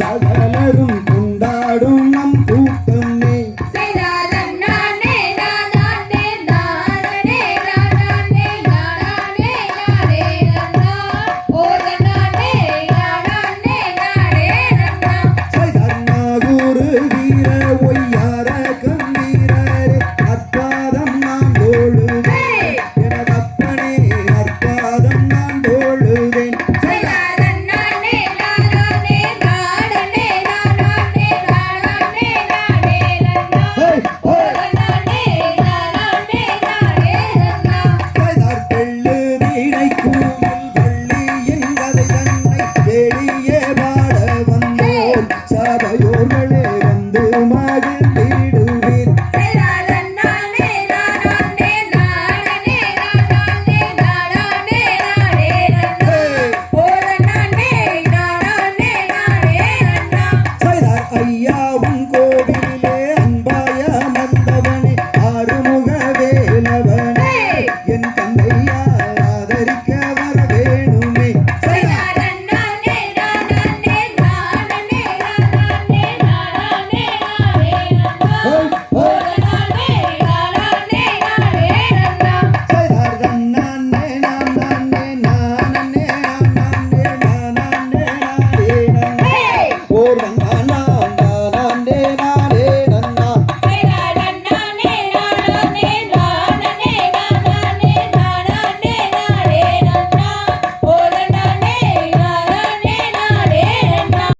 சகலரும் கொண்டாடும் நம் கூட்டமே. சைத ಮಗಳೇ